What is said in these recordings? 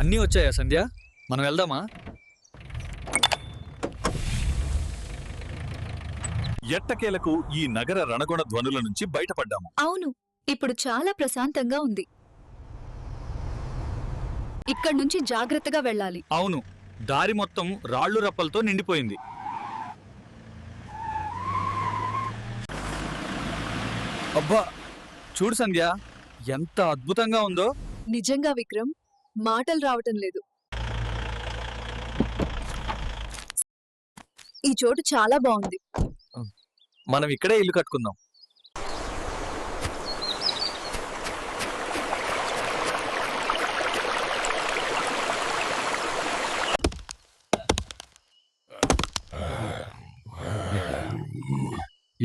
అన్నీ వచ్చాయా సంధ్య? మనం వెళ్దామా? ఎట్టకేలకు ఈ నగర రణగుణ ధ్వనుల నుంచి బయటపడ్డాము. అవును ఇప్పుడు చాలా ప్రశాంతంగా ఉంది. ఇక్కడి నుంచి జాగ్రత్తగా వెళ్ళాలి. అవును దారి మొత్తం రాళ్ళు రప్పలతో నిండిపోయింది. అబ్బా చూడు సంధ్య ఎంత అద్భుతంగా ఉందో. నిజంగా విక్రమ్ మాటలు రావటం లేదు. ఈ చోటు చాలా బాగుంది. మనం ఇక్కడే ఇల్లు కట్టుకుందాం.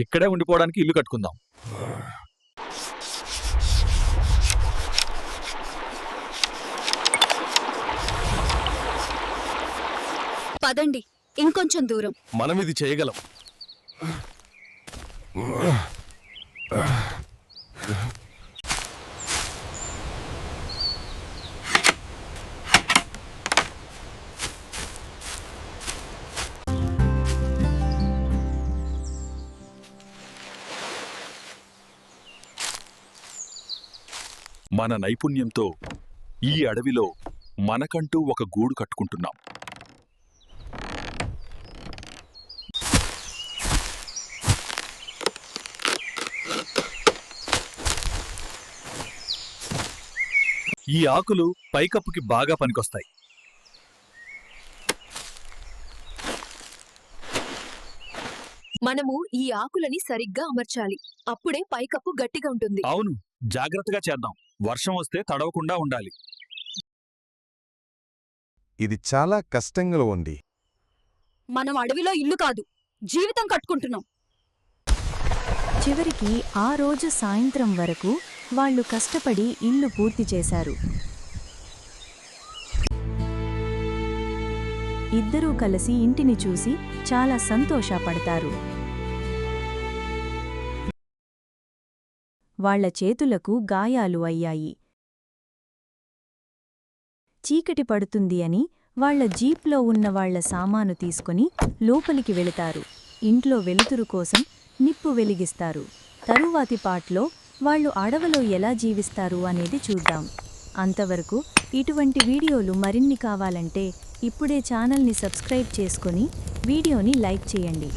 ఇక్కడే ఉండిపోవడానికి ఇల్లు కట్టుకుందాం. పదండి ఇంకొంచెం దూరం. మనం ఇది చేయగలం. మన నైపుణ్యంతో ఈ అడవిలో మనకంటూ ఒక గూడు కట్టుకుంటున్నాం. ఈ ఆకులు పైకప్పుకి బాగా పనికొస్తాయి. మనము ఈ ఆకులని సరిగ్గా అమర్చాలి. అప్పుడే పైకప్పు గట్టిగా ఉంటుంది. అవును జాగ్రత్తగా చేద్దాం. వర్షం వస్తే తడవకుండా ఉండాలి. ఇది చాలా కష్టంగా ఉంది. మనం అడవిలో ఇల్లు కాదు జీవితం కట్టుకుంటున్నాం. చివరికి ఆ రోజు సాయంత్రం వరకు వాళ్ళు కష్టపడి ఇల్లు పూర్తి చేశారు. ఇద్దరూ కలిసి ఇంటిని చూసి చాలా సంతోషపడతారు. వాళ్ళ చేతులకు గాయాలు అయ్యాయి. చీకటి పడుతుంది అని వాళ్ళ జీప్లో ఉన్న వాళ్ళ సామాను తీసుకుని లోపలికి వెళతారు. ఇంట్లో వెలుతురు కోసం నిప్పు వెలిగిస్తారు. తరువాతి పాట్లో వాళ్ళు అడవిలో ఎలా జీవిస్తారు అనేది చూద్దాం. అంతవరకు ఇటువంటి వీడియోలు మరిన్ని కావాలంటే ఇప్పుడే ఛానల్ని సబ్స్క్రైబ్ చేసుకొని వీడియోని లైక్ చేయండి.